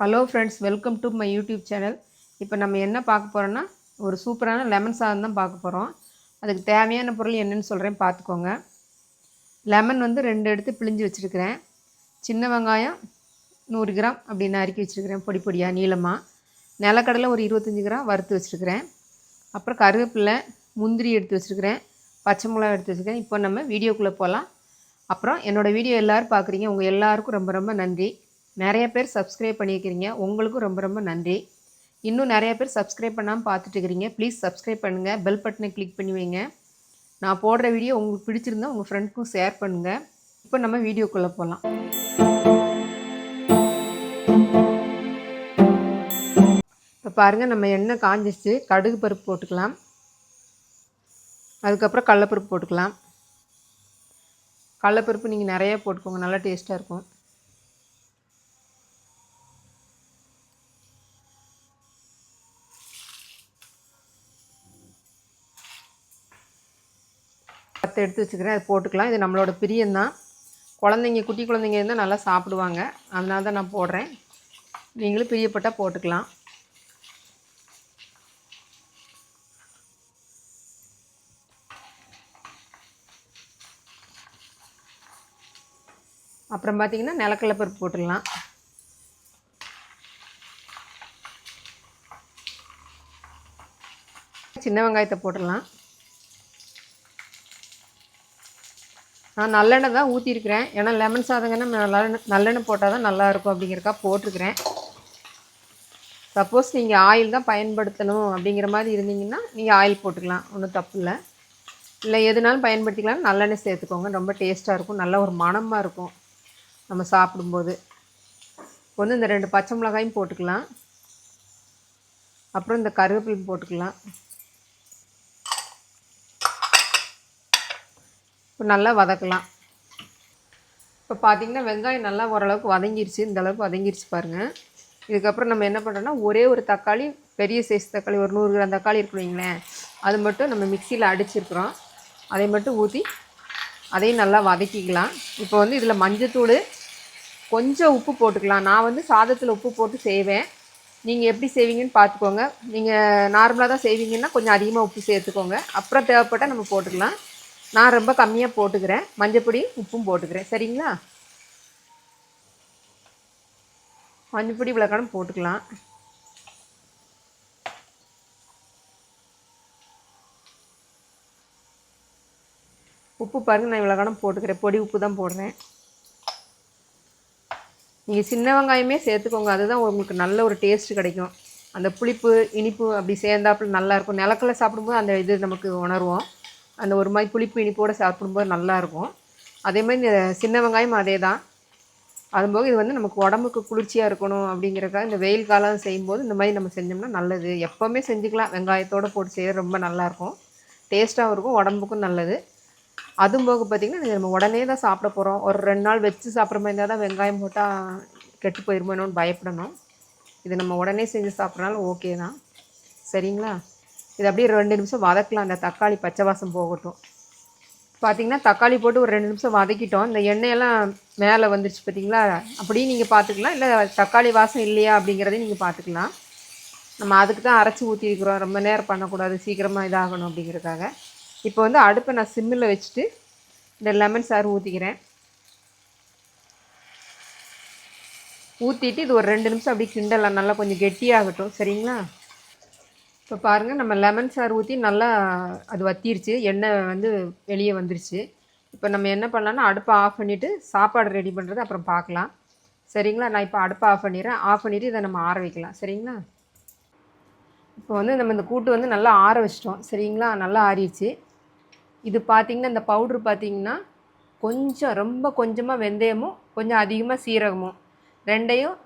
Hello friends welcome to my YouTube channel இப்போ நம்ம என்ன பார்க்க போகிறோன்னா ஒரு சூப்பரான லெமன் சாதம் தான் பார்க்க போகிறோம் அதுக்கு தேவையான பொருள் என்னென்னு சொல்கிறேன் பார்த்துக்கோங்க. லெமன் வந்து ரெண்டு எடுத்து பிழிஞ்சு வச்சுருக்கிறேன். சின்ன வெங்காயம் நூறு கிராம் அப்படி நறுக்கி வச்சுருக்கிறேன் பொடி பொடியாக நீளமாக நிலக்கடலை ஒரு இருபத்தஞ்சி கிராம் வறுத்து வச்சுருக்கிறேன். அப்புறம் கருவேப்பிலை முந்திரி எடுத்து வச்சுருக்கிறேன். பச்சை மிளகா எடுத்து வச்சுருக்கேன். இப்போ நம்ம வீடியோக்குள்ளே போகலாம் அப்புறம் என்னோடய வீடியோ எல்லோரும் பார்க்குறீங்க. உங்கள் எல்லாருக்கும் ரொம்ப ரொம்ப நன்றி. நிறைய பேர் சப்ஸ்கிரைப் பண்ணியிருக்கிறீங்க. உங்களுக்கும் ரொம்ப ரொம்ப நன்றி. இன்னும் நிறைய பேர் சப்ஸ்கிரைப் பண்ணாமல் பார்த்துட்டு இருக்கிறீங்க. ப்ளீஸ் சப்ஸ்கிரைப் பண்ணுங்கள் பெல் பட்டனை கிளிக் பண்ணி வைங்க. நான் போடுற வீடியோ உங்களுக்கு பிடிச்சிருந்தா உங்கள் ஃப்ரெண்ட்க்கும் ஷேர் பண்ணுங்கள் இப்போ நம்ம வீடியோக்குள்ளே போகலாம் இப்போ பாருங்கள் நம்ம எண்ணெய் காஞ்சிச்சு கடுகு பருப்பு போட்டுக்கலாம். அதுக்கப்புறம் கடலப்பருப்பு போட்டுக்கலாம். கடலப்பருப்பு நீங்கள் நிறையா போட்டுக்கோங்க. நல்லா டேஸ்ட்டாக இருக்கும். பத்து எடுத்து வச்சுக்கிறேன் அது போட்டுக்கலாம். இது நம்மளோட பிரியம்தான் குழந்தைங்க குட்டி குழந்தைங்க இருந்தால் நல்லா சாப்பிடுவாங்க. அதனால தான் நான் போடுறேன். நீங்களும் பிரியப்பட்டால் போட்டுக்கலாம். அப்புறம் பார்த்திங்கன்னா நிலக்கடலை பருப்பு போட்டுடலாம். சின்ன வெங்காயத்தை போட்டுடலாம். நான் நல்லெண்ணெய் தான் ஊற்றிருக்கிறேன் ஏன்னா லெமன் சாதங்கன்னா நல்லெண்ணெய் நல்லெண்ணெய் போட்டால் தான் நல்லாயிருக்கும் அப்படிங்கிறக்கா போட்டிருக்கிறேன். சப்போஸ் நீங்கள் ஆயில் தான் பயன்படுத்தணும் அப்படிங்கிற மாதிரி இருந்தீங்கன்னா நீங்கள் ஆயில் போட்டுக்கலாம். ஒன்றும் தப்பு இல்லை. இல்லை எதுனாலும் பயன்படுத்திக்கலாம். நல்லெண்ணெய் சேர்த்துக்கோங்க. ரொம்ப டேஸ்ட்டாக இருக்கும். நல்ல ஒரு மணமாக இருக்கும். நம்ம சாப்பிடும்போது. வந்து இந்த ரெண்டு பச்சை மிளகாயும் போட்டுக்கலாம். அப்புறம் இந்த கருவேப்பிலையும் போட்டுக்கலாம். இப்போ நல்லா வதக்கலாம். இப்போ பார்த்திங்கன்னா வெங்காயம் நல்லா ஓரளவுக்கு வதங்கிருச்சு. இந்தளவுக்கு வதங்கிருச்சு பாருங்கள் இதுக்கப்புறம் நம்ம என்ன பண்ணுறோன்னா ஒரே ஒரு தக்காளி பெரிய சைஸ் தக்காளி ஒரு நூறு கிராம் தக்காளி இருக்கணுங்களேன் அது மட்டும் நம்ம மிக்சியில் அடிச்சிருக்கிறோம். அதை மட்டும் ஊற்றி அதையும் நல்லா வதக்கிக்கலாம். இப்போ வந்து இதில் மஞ்சத்தூள் கொஞ்சம் உப்பு போட்டுக்கலாம். நான் வந்து சாதத்தில் உப்பு போட்டு செய்வேன். நீங்கள் எப்படி செய்வீங்கன்னு பார்த்துக்கோங்க நீங்கள் நார்மலாக தான் செய்வீங்கன்னா கொஞ்சம் அதிகமாக உப்பு சேர்த்துக்கோங்க. அப்புறம் தேவைப்பட்டால் நம்ம போட்டுக்கலாம். நான் ரொம்ப கம்மியாக போட்டுக்கிறேன். மஞ்சப்பொடி உப்பும் போட்டுக்கிறேன். சரிங்களா? மஞ்சப்பொடி விளக்கணும் போட்டுக்கலாம். உப்பு பாருங்கள் நான் இவ்வளோ போட்டுக்கிறேன். பொடி உப்பு தான் போடுறேன். நீங்கள் சின்ன வெங்காயமே சேர்த்துக்கோங்க. அதுதான் உங்களுக்கு நல்ல ஒரு டேஸ்ட் கிடைக்கும். அந்த புளிப்பு இனிப்பு அப்படி சேர்ந்தாப்புல நல்லாயிருக்கும் நிலக்கடலை சாப்பிடும்போது அந்த இது நமக்கு உணர்வோம். அந்த ஒரு மாதிரி புளிப்பு இனிப்போடு சாப்பிடும்போது நல்லாயிருக்கும். அதே மாதிரி இந்த சின்ன வெங்காயம் அதே தான் அதுபோக இது வந்து நமக்கு உடம்புக்கு குளிர்ச்சியாக இருக்கணும் அப்படிங்கிறக்காக இந்த வெயில் காலம் செய்யும்போது இந்த மாதிரி நம்ம செஞ்சோம்னா நல்லது. எப்போவுமே செஞ்சுக்கலாம். வெங்காயத்தோடு போட்டு செய்ய ரொம்ப நல்லாயிருக்கும். டேஸ்ட்டாகவும் இருக்கும் உடம்புக்கும் நல்லது. அதுவும் போக பார்த்திங்கன்னா நம்ம உடனே தான் சாப்பிட போகிறோம் ஒரு ரெண்டு நாள் வச்சு சாப்பிட்ற மாதிரி இருந்தால் தான் வெங்காயம் போட்டால் கெட்டு போயிருமோன்னு பயப்படணும். இது நம்ம உடனே செஞ்சு சாப்பிட்றனால ஓகே தான். சரிங்களா? இது அப்படியே ரெண்டு நிமிஷம் வதக்கலாம். அந்த தக்காளி பச்சை வாசம் போகட்டும். பார்த்திங்கன்னா தக்காளி போட்டு ஒரு ரெண்டு நிமிஷம் வதக்கிட்டோம். இந்த எண்ணெயெல்லாம் மேலே வந்துருச்சு பார்த்தீங்களா அப்படியும் நீங்கள் பார்த்துக்கலாம் இல்லை தக்காளி வாசம் இல்லையா அப்படிங்கிறதையும் நீங்கள் பார்த்துக்கலாம் நம்ம அதுக்கு தான் அரைச்சி ஊற்றிருக்கிறோம் ரொம்ப நேரம் பண்ணக்கூடாது. சீக்கிரமாக இதாகணும் அப்படிங்கிறதுக்காக. இப்போ வந்து அடுப்பை நான் சிம்மில் வச்சுட்டு இந்த லெமன் சாறு ஊற்றிக்கிறேன் ஊற்றிட்டு இது ஒரு ரெண்டு நிமிஷம் அப்படி கிண்டலாம். நல்லா கொஞ்சம் கெட்டியாகட்டும். சரிங்களா? இப்போ பாருங்கள் நம்ம லெமன் சாறு ஊற்றி நல்லா அது வத்திருச்சு. எண்ணெய் வந்து வெளியே வந்துருச்சு. இப்போ நம்ம என்ன பண்ணலான்னா அடுப்பை ஆஃப் பண்ணிவிட்டு சாப்பாடு ரெடி பண்ணுறது அப்புறம் பார்க்கலாம் சரிங்களா? நான் இப்போ அடுப்பை ஆஃப் பண்ணிடுறேன். ஆஃப் பண்ணிவிட்டு இதை நம்ம ஆற வைக்கலாம். சரிங்களா? இப்போ வந்து நம்ம இந்த கூட்டு வந்து நல்லா ஆற வச்சிட்டோம். சரிங்களா? நல்லா ஆறிடுச்சு. இது பார்த்திங்கன்னா இந்த பவுட்ரு பார்த்திங்கன்னா கொஞ்சம் ரொம்ப கொஞ்சமாக வெந்தயமும் கொஞ்சம் அதிகமாக சீரகமும். ரெண்டையும்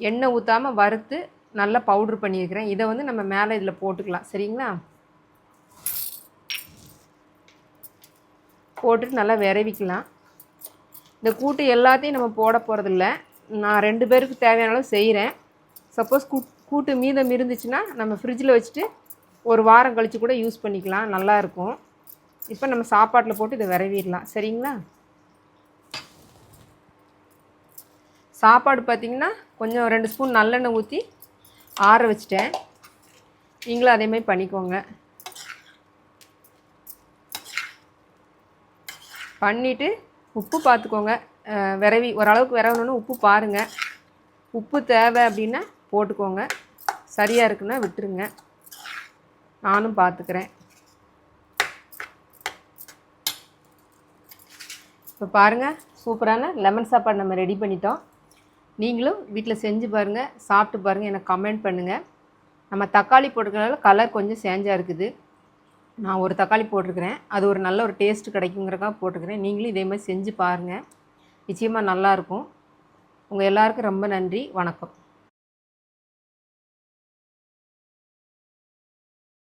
எண்ணெய் ஊற்றாமல் வறுத்து நல்லா பவுட்ரு பண்ணியிருக்கிறேன். இதை வந்து நம்ம மேலே இதில் போட்டுக்கலாம். சரிங்களா? போட்டுட்டு நல்லா விரவிக்கலாம். இந்த கூட்டு எல்லாத்தையும் நம்ம போட போகிறதில்ல நான் ரெண்டு பேருக்கு தேவையான அளவு செய்கிறேன் சப்போஸ் கூ கூட்டு மீதம் இருந்துச்சுன்னா நம்ம ஃப்ரிட்ஜில் வச்சுட்டு ஒரு வாரம் கழித்து கூட யூஸ் பண்ணிக்கலாம். நல்லாயிருக்கும் இப்போ நம்ம சாப்பாட்டில் போட்டு இதை விரவிடலாம். சரிங்களா? சாப்பாடு பார்த்திங்கன்னா கொஞ்சம் ரெண்டு ஸ்பூன் நல்லெண்ணெய் ஊற்றி ஆற வச்சிட்டேன். நீங்களும் அதே மாதிரி பண்ணிக்கோங்க. பண்ணிவிட்டு உப்பு பார்த்துக்கோங்க விரவி ஓரளவுக்கு விரவணுன்னு உப்பு பாருங்கள் உப்பு தேவை அப்படின்னா போட்டுக்கோங்க. சரியாக இருக்குன்னா விட்டுருங்க. நானும் பார்த்துக்கிறேன் இப்போ பாருங்கள் சூப்பரான லெமன் சாப்பாடு நம்ம ரெடி பண்ணிட்டோம். நீங்களும் வீட்டில் செஞ்சு பாருங்கள் சாப்பிட்டு பாருங்கள் எனக்கு கமெண்ட் பண்ணுங்கள் நம்ம தக்காளி போட்டுக்கிறனால கலர் கொஞ்சம் சேஞ்சாக இருக்குது. நான் ஒரு தக்காளி போட்டிருக்கிறேன். அது ஒரு நல்ல ஒரு டேஸ்ட் கிடைக்குங்கிறக்காக போட்டிருக்கிறேன். நீங்களும் இதே மாதிரி செஞ்சு பாருங்கள் நிச்சயமாக நல்லாயிருக்கும் உங்கள் எல்லாருக்கும் ரொம்ப நன்றி. வணக்கம்.